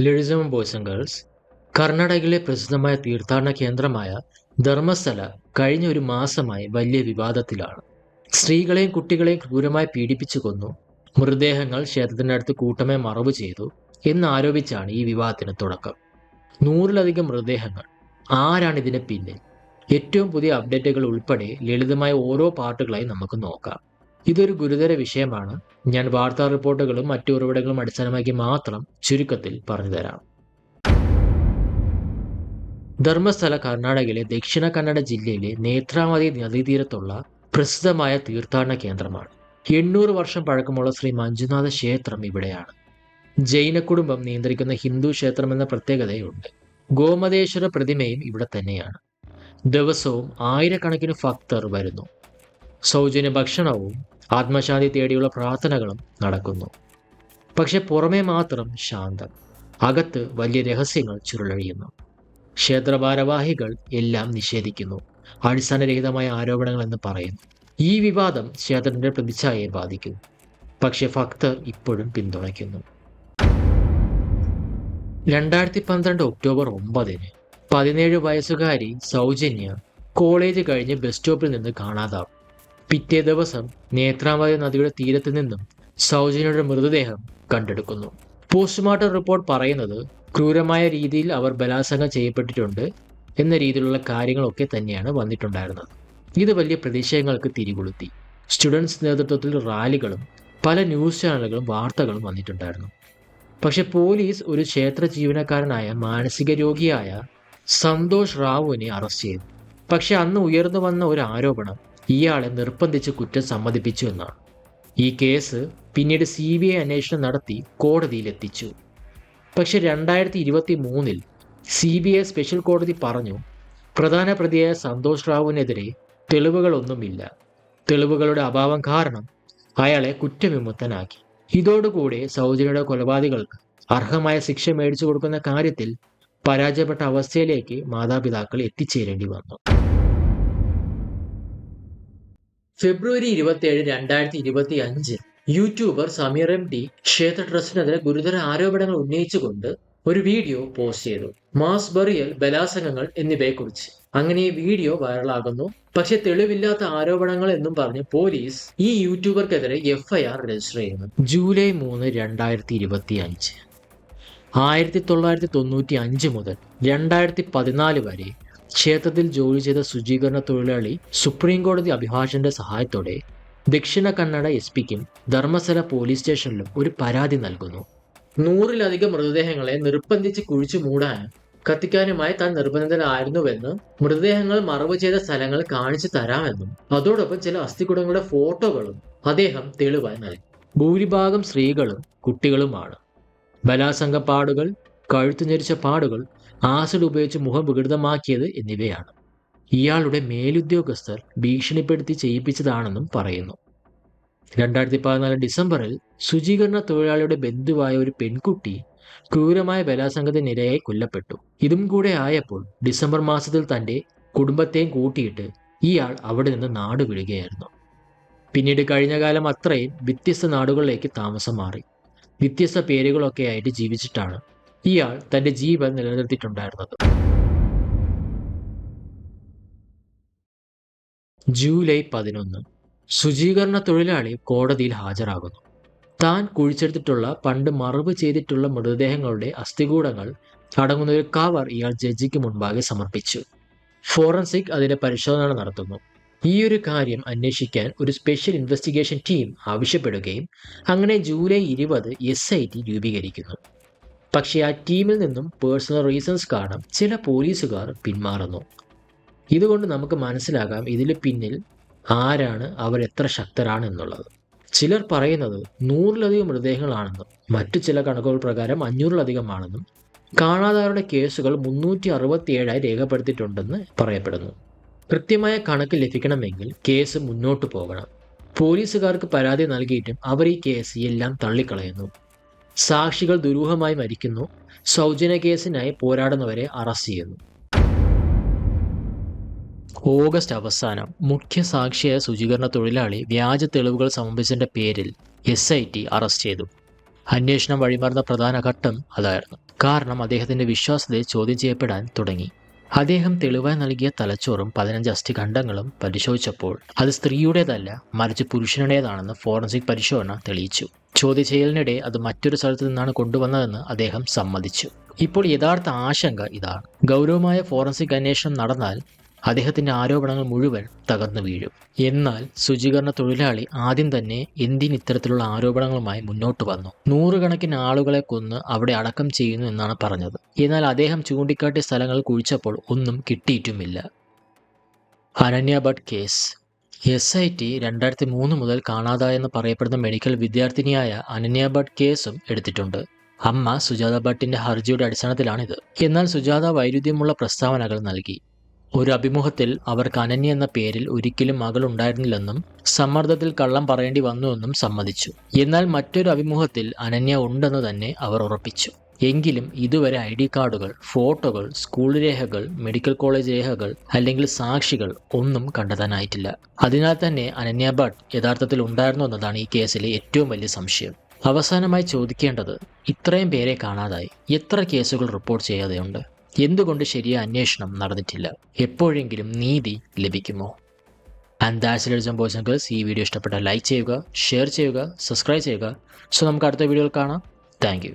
ലിഡിസം boys and girls കർണാടകയിലെ പ്രസിദ്ധമായ തീർത്ഥാടന കേന്ദ്രമായ ധർമ്മസ്ഥല കഴിഞ്ഞ ഒരു മാസമായി വലിയ വിവാദത്തിലാണ്. സ്ത്രീകളെയും കുട്ടികളെയും ക്രൂരമായി പീഡിപ്പിച്ചു കൊന്നു. മൃതദേഹങ്ങൾ ക്ഷേത്രത്തിനടുത്ത് കൂട്ടമേ മറവ് ചെയ്തു എന്നാരോപിച്ചാണ് ഈ വിവാദത്തിന് തുടക്കം. നൂറിലധികം മൃതദേഹങ്ങൾ. ആരാണ് ഇതിന് പിന്നിൽ? ഏറ്റവും പുതിയ അപ്ഡേറ്റുകൾ ഉൾപ്പെടെ ലളിതമായ ഓരോ പാർട്ടുകളായി നമുക്ക് നോക്കാം. ഇതൊരു ഗുരുതര വിഷയമാണ്. ഞാൻ വാർത്താ റിപ്പോർട്ടുകളും മറ്റു ഉറവിടങ്ങളും അടിസ്ഥാനമാക്കി മാത്രം ചുരുക്കത്തിൽ പറഞ്ഞുതരാം ധർമ്മസ്ഥല കർണാടകയിലെ ദക്ഷിണ കന്നഡ ജില്ലയിലെ നേത്രാവതി നദീതീരത്തുള്ള പ്രസിദ്ധമായ തീർത്ഥാടന കേന്ദ്രമാണ്. എണ്ണൂറ് വർഷം പഴക്കമുള്ള ശ്രീ മഞ്ജുനാഥ ക്ഷേത്രം ഇവിടെയാണ്. ജൈന കുടുംബം നിയന്ത്രിക്കുന്ന ഹിന്ദു ക്ഷേത്രം എന്ന പ്രത്യേകതയുണ്ട്. ഗോമതേശ്വര പ്രതിമയും ഇവിടെ തന്നെയാണ്. ദിവസവും ആയിരക്കണക്കിന് ഭക്തർ വരുന്നു. സൗജന്യ ഭക്ഷണവും ആത്മശാന്തി തേടിയുള്ള പ്രാർത്ഥനകളും നടക്കുന്നു. പക്ഷെ പുറമേ മാത്രം ശാന്തം. അകത്ത് വലിയ രഹസ്യങ്ങൾ ചുരുളഴിയുന്നു. ക്ഷേത്ര ഭാരവാഹികൾ എല്ലാം നിഷേധിക്കുന്നു. അടിസ്ഥാനരഹിതമായ ആരോപണങ്ങൾ എന്ന് പറയുന്നു. ഈ വിവാദം ക്ഷേത്രത്തിന്റെ പ്രതിച്ഛായയെ ബാധിക്കും പക്ഷെ ഭക്തർ ഇപ്പോഴും പിന്തുണയ്ക്കുന്നു. രണ്ടായിരത്തി പന്ത്രണ്ട് ഒക്ടോബർ ഒമ്പതിന് പതിനേഴ് വയസ്സുകാരി സൗജന്യ കോളേജ് കഴിഞ്ഞ് ബസ് സ്റ്റോപ്പിൽ നിന്ന് കാണാതാവും. പിറ്റേ ദിവസം നേത്രാവതി നദിയുടെ തീരത്ത് നിന്നും സൗജന്യയുടെ മൃതദേഹം കണ്ടെടുക്കുന്നു. പോസ്റ്റ്മോർട്ടം റിപ്പോർട്ട് പറയുന്നത് ക്രൂരമായ രീതിയിൽ അവർ ബലാത്സംഗം ചെയ്യപ്പെട്ടിട്ടുണ്ട് എന്ന രീതിയിലുള്ള കാര്യങ്ങളൊക്കെ തന്നെയാണ് വന്നിട്ടുണ്ടായിരുന്നത്. ഇത് വലിയ പ്രതിഷേധങ്ങൾക്ക് തിരികൊളുത്തി. സ്റ്റുഡൻസ് നേതൃത്വത്തിൽ റാലികളും പല ന്യൂസ് ചാനലുകളും വാർത്തകളും വന്നിട്ടുണ്ടായിരുന്നു. പക്ഷെ പോലീസ് ഒരു ക്ഷേത്ര ജീവനക്കാരനായ മാനസിക രോഗിയായ സന്തോഷ് റാവുവിനെ അറസ്റ്റ് ചെയ്തു. പക്ഷെ അന്ന് ഉയർന്നു വന്ന ഒരു ആരോപണം ഇയാളെ നിർബന്ധിച്ച് കുറ്റം സമ്മതിപ്പിച്ചു എന്നാണ്. ഈ കേസ് പിന്നീട് സി ബി ഐ അന്വേഷണം നടത്തി കോടതിയിലെത്തിച്ചു. പക്ഷെ രണ്ടായിരത്തി ഇരുപത്തി മൂന്നിൽ സി ബി ഐ സ്പെഷ്യൽ കോടതി പറഞ്ഞു പ്രധാന പ്രതിയായ സന്തോഷ് റാവുവിനെതിരെ തെളിവുകളൊന്നുമില്ല. തെളിവുകളുടെ അഭാവം കാരണം അയാളെ കുറ്റവിമുക്തനാക്കി. ഇതോടുകൂടി സൗജന്യയുടെ കൊലപാതകൾക്ക് അർഹമായ ശിക്ഷ മേടിച്ചു കൊടുക്കുന്ന കാര്യത്തിൽ പരാജയപ്പെട്ട അവസ്ഥയിലേക്ക് മാതാപിതാക്കൾ എത്തിച്ചേരേണ്ടി വന്നു. ഫെബ്രുവരി ഇരുപത്തിയേഴ് രണ്ടായിരത്തി ഇരുപത്തി അഞ്ചിൽ യൂട്യൂബർ സമീർ എം ഡി ക്ഷേത്ര ട്രസ്റ്റിനെതിരെ ഗുരുതര ആരോപണങ്ങൾ ഉന്നയിച്ചുകൊണ്ട് ഒരു വീഡിയോ പോസ്റ്റ് ചെയ്തു. മാസ് ബറിയൽ ബലാസംഗങ്ങൾ എന്നിവയെക്കുറിച്ച്. അങ്ങനെ ഈ വീഡിയോ വൈറലാകുന്നു. പക്ഷെ തെളിവില്ലാത്ത ആരോപണങ്ങൾ എന്നും പറഞ്ഞ് പോലീസ് ഈ യൂട്യൂബർക്കെതിരെ എഫ്ഐആർ രജിസ്റ്റർ ചെയ്യുന്നു. ജൂലൈ മൂന്ന് രണ്ടായിരത്തി ഇരുപത്തി അഞ്ച് ആയിരത്തി തൊള്ളായിരത്തി തൊണ്ണൂറ്റി അഞ്ച് മുതൽ രണ്ടായിരത്തി പതിനാല് വരെ ക്ഷേത്രത്തിൽ ജോലി ചെയ്ത ശുചീകരണ തൊഴിലാളി സുപ്രീം കോടതി അഭിഭാഷകന്റെ സഹായത്തോടെ ദക്ഷിണ കന്നഡ എസ് പിക്കും ധർമ്മസ്ഥല പോലീസ് സ്റ്റേഷനിലും ഒരു പരാതി നൽകുന്നു. നൂറിലധികം മൃതദേഹങ്ങളെ നിർബന്ധിച്ച് കുഴിച്ചു മൂടാൻ കത്തിക്കാനുമായി താൻ നിർബന്ധിതനായിരുന്നുവെന്ന് മൃതദേഹങ്ങൾ മറവ് ചെയ്ത സ്ഥലങ്ങൾ കാണിച്ചു തരാമെന്നും അതോടൊപ്പം ചില അസ്ഥികുടങ്ങളുടെ ഫോട്ടോകളും അദ്ദേഹം തെളിവായി നൽകി. ഭൂരിഭാഗം സ്ത്രീകളും കുട്ടികളുമാണ്. ബലാസംഗ പാടുകൾ കഴുത്തു ഞെരിച്ച പാടുകൾ ആസിഡ് ഉപയോഗിച്ച് മുഖം വികൃതമാക്കിയത് എന്നിവയാണ്. ഇയാളുടെ മേലുദ്യോഗസ്ഥർ ഭീഷണിപ്പെടുത്തി ചെയ്യിപ്പിച്ചതാണെന്നും പറയുന്നു. രണ്ടായിരത്തി പതിനാല് ഡിസംബറിൽ ശുചീകരണ തൊഴിലാളിയുടെ ബന്ധുവായ ഒരു പെൺകുട്ടി ക്രൂരമായ ബലാസംഗത്തിനിരയായി കൊല്ലപ്പെട്ടു. ഇതും കൂടെ ആയപ്പോൾ ഡിസംബർ മാസത്തിൽ തന്റെ കുടുംബത്തെയും കൂട്ടിയിട്ട് ഇയാൾ അവിടെ നിന്ന് നാട് വിടുകയായിരുന്നു. പിന്നീട് കഴിഞ്ഞ കാലം അത്രയും വ്യത്യസ്ത നാടുകളിലേക്ക് താമസം മാറി. വ്യത്യസ്ത പേരുകളൊക്കെ ആയിട്ട് ജീവിച്ചിട്ടാണ് ഇയാൾ തന്റെ ജീവൻ നിലനിർത്തിയിട്ടുണ്ടായിരുന്നത്. ജൂലൈ പതിനൊന്ന് ശുചീകരണ തൊഴിലാളി കോടതിയിൽ ഹാജരാകുന്നു. താൻ കുഴിച്ചെടുത്തിട്ടുള്ള പണ്ട് മറവ് ചെയ്തിട്ടുള്ള മൃതദേഹങ്ങളുടെ അസ്ഥികൂടങ്ങൾ അടങ്ങുന്ന ഒരു കവർ ഇയാൾ ജഡ്ജിക്ക് മുൻപാകെ സമർപ്പിച്ചു. ഫോറൻസിക് അതിന്റെ പരിശോധന നടത്തുന്നു. ഈ ഒരു കാര്യം അന്വേഷിക്കാൻ ഒരു സ്പെഷ്യൽ ഇൻവെസ്റ്റിഗേഷൻ ടീം ആവശ്യപ്പെടുകയും അങ്ങനെ ജൂലൈ ഇരുപത് എസ് ഐ ടി രൂപീകരിക്കുന്നു. പക്ഷേ ആ ടീമിൽ നിന്നും പേഴ്സണൽ റീസൺസ് കാരണം ചില പോലീസുകാർ പിന്മാറുന്നു. ഇതുകൊണ്ട് നമുക്ക് മനസ്സിലാകാം ഇതിന് പിന്നിൽ ആരാണ് അവർ എത്ര ശക്തരാണ് എന്നുള്ളത്. ചിലർ പറയുന്നത് നൂറിലധികം മൃതദേഹങ്ങളാണെന്നും മറ്റു ചില കണക്കുകൾ പ്രകാരം അഞ്ഞൂറിലധികമാണെന്നും കാണാതാരുടെ കേസുകൾ മുന്നൂറ്റി അറുപത്തി ഏഴായി രേഖപ്പെടുത്തിയിട്ടുണ്ടെന്ന് പറയപ്പെടുന്നു. കൃത്യമായ കണക്ക് ലഭിക്കണമെങ്കിൽ കേസ് മുന്നോട്ട് പോകണം. പോലീസുകാർക്ക് പരാതി നൽകിയിട്ടും അവർ ഈ കേസ് എല്ലാം തള്ളിക്കളയുന്നു. സാക്ഷികൾ ദുരൂഹമായി മരിക്കുന്നു. സൗജന്യ കേസിനായി പോരാടുന്നവരെ അറസ്റ്റ് ചെയ്യുന്നു. ഓഗസ്റ്റ് അവസാനം മുഖ്യ സാക്ഷിയായ ശുചീകരണ തൊഴിലാളി വ്യാജ തെളിവുകൾ സമർപ്പിച്ചതിന്റെ പേരിൽ എസ് ഐ ടി അറസ്റ്റ് ചെയ്തു. അന്വേഷണം വഴിമാറുന്ന പ്രധാന ഘട്ടം അതായിരുന്നു. കാരണം അദ്ദേഹത്തിന്റെ വിശ്വാസ്യതയെ ചോദ്യം ചെയ്യപ്പെടാൻ തുടങ്ങി. അദ്ദേഹം തെളിവായി നൽകിയ തലച്ചോറും പതിനഞ്ച് അസ്ഥിഖണ്ഡങ്ങളും പരിശോധിച്ചപ്പോൾ അത് സ്ത്രീയുടേതല്ല മറിച്ച് പുരുഷനുടേതാണെന്ന് ഫോറൻസിക് പരിശോധന തെളിയിച്ചു. ചോദ്യം ചെയ്യലിനിടെ അത് മറ്റൊരു സ്ഥലത്തു നിന്നാണ് കൊണ്ടുവന്നതെന്ന് അദ്ദേഹം സമ്മതിച്ചു. ഇപ്പോൾ യഥാർത്ഥ ആശങ്ക ഇതാണ്. ഗൗരവമായ ഫോറൻസിക് അന്വേഷണം നടന്നാൽ അദ്ദേഹത്തിന്റെ ആരോപണങ്ങൾ മുഴുവൻ തകർന്നു വീഴും. എന്നാൽ ശുചീകരണ തൊഴിലാളി ആദ്യം തന്നെ എന്തിന് ഇത്തരത്തിലുള്ള ആരോപണങ്ങളുമായി മുന്നോട്ട് വന്നു? നൂറുകണക്കിന് ആളുകളെ കൊന്ന് അവിടെ അടക്കം ചെയ്യുന്നു എന്നാണ് പറഞ്ഞത്. എന്നാൽ അദ്ദേഹം ചൂണ്ടിക്കാട്ടിയ സ്ഥലങ്ങൾ കുഴിച്ചപ്പോൾ ഒന്നും കിട്ടിയിട്ടുമില്ല. Ananya Bhat case. S I T രണ്ടായിരത്തി മൂന്ന് മുതൽ കാണാതായെന്ന് പറയപ്പെടുന്ന മെഡിക്കൽ വിദ്യാർത്ഥിനിയായ അനന്യ ഭട്ട് കേസും എടുത്തിട്ടുണ്ട്. അമ്മ സുജാത ഭട്ടിന്റെ ഹർജിയുടെ അടിസ്ഥാനത്തിലാണിത്. എന്നാൽ സുജാത വൈരുദ്ധ്യമുള്ള പ്രസ്താവനകൾ നൽകി. ഒരു അഭിമുഖത്തിൽ അവർക്ക് അനന്യ എന്ന പേരിൽ ഒരിക്കലും മകൾ ഉണ്ടായിരുന്നില്ലെന്നും സമ്മർദ്ദത്തിൽ കള്ളം പറയേണ്ടി വന്നുവെന്നും സമ്മതിച്ചു. എന്നാൽ മറ്റൊരു അഭിമുഖത്തിൽ അനന്യ ഉണ്ടെന്ന് തന്നെ അവർ ഉറപ്പിച്ചു. എങ്കിലും ഇതുവരെ ഐ ഡി കാർഡുകൾ ഫോട്ടോകൾ സ്കൂൾ രേഖകൾ മെഡിക്കൽ കോളേജ് രേഖകൾ അല്ലെങ്കിൽ സാക്ഷികൾ ഒന്നും കണ്ടെത്താനായിട്ടില്ല. അതിനാൽ തന്നെ അനന്യ ഭട്ട് യഥാർത്ഥത്തിൽ ഉണ്ടായിരുന്നു എന്നതാണ് ഈ കേസിലെ ഏറ്റവും വലിയ സംശയം. അവസാനമായി ചോദിക്കേണ്ടത് ഇത്രയും പേരെ കാണാതായി. എത്ര കേസുകൾ റിപ്പോർട്ട് ചെയ്യാതെയുണ്ട്? എന്തുകൊണ്ട് ശരിയായ അന്വേഷണം നടന്നിട്ടില്ല? എപ്പോഴെങ്കിലും നീതി ലഭിക്കുമോ? And that's ladies and girls ഈ വീഡിയോ ഇഷ്ടപ്പെട്ടാൽ ലൈക്ക് ചെയ്യുക ഷെയർ ചെയ്യുക സബ്സ്ക്രൈബ് ചെയ്യുക. സോ നമുക്ക് അടുത്ത വീഡിയോയിൽ കാണാം. താങ്ക്